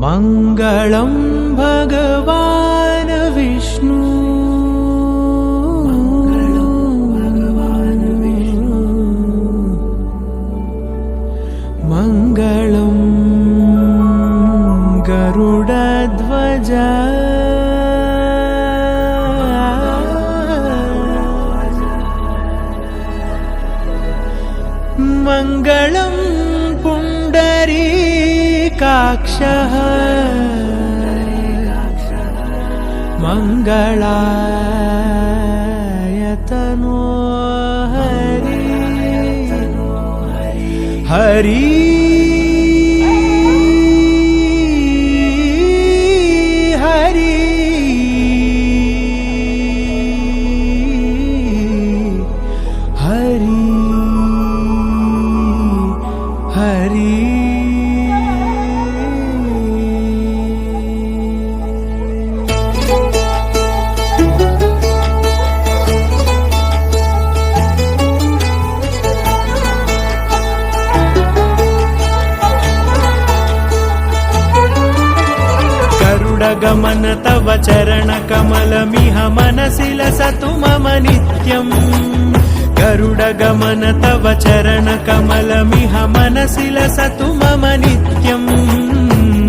मङ्गलं भगवान् विष्णु। मङ्गलं गरुडध्वज। मङ्गलं पुण्डरीकाक्षः मङ्गलायतनो हरि हरि हरि हरि हरि गरुडगमन तव चरणकमलमिह मनसि लसतु मम नित्यम् गरुडगमन तव चरणकमलमिह मनसि लसतु मम नित्यम्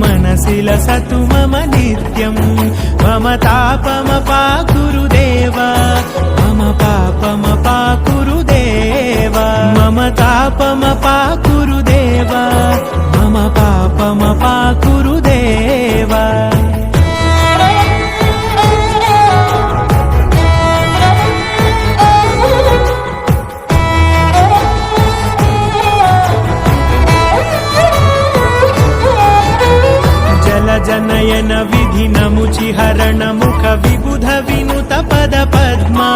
मनसि लसतु मम नित्यम् मम तापमपाकुरुदेव मम पापमपाकुरुदेव मम तापमपाकुरुदेव मम पापमपाकुरुदेव ధ్యాన విధినముచిహరణముఖ విబుధ వినుత పద పద్మా.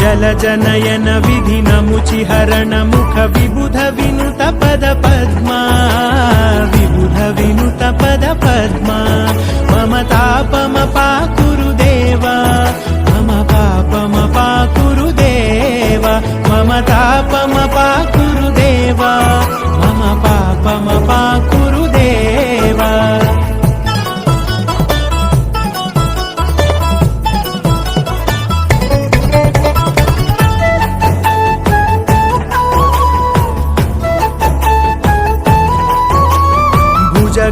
జలజనయన విధినముచిహరణముఖ విబుధ వినుత పద పద్మా.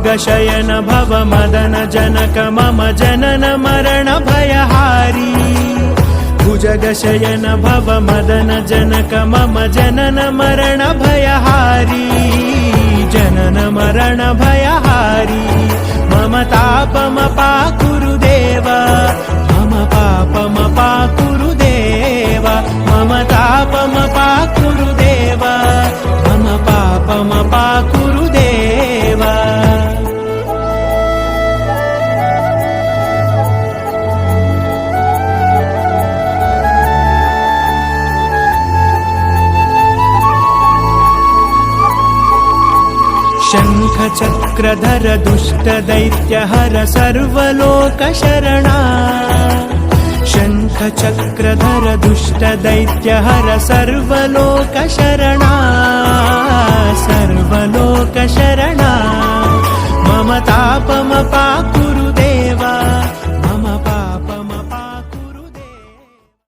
भुजगशयन भव मदन जनक मम जनन मरण भयहारी भुजगशयन भव मदन जनक मम जनन मरण भयहारी जनन मरण भयहारी मम तापमपाकुरुदेव शङ्खचक्रधर दुष्टदैत्यहर सर्वलोकशरणा। शङ्खचक्रधर दुष्टदैत्यहर सर्वलोकशरणा। सर्वलोकशरणा मम तापमपाक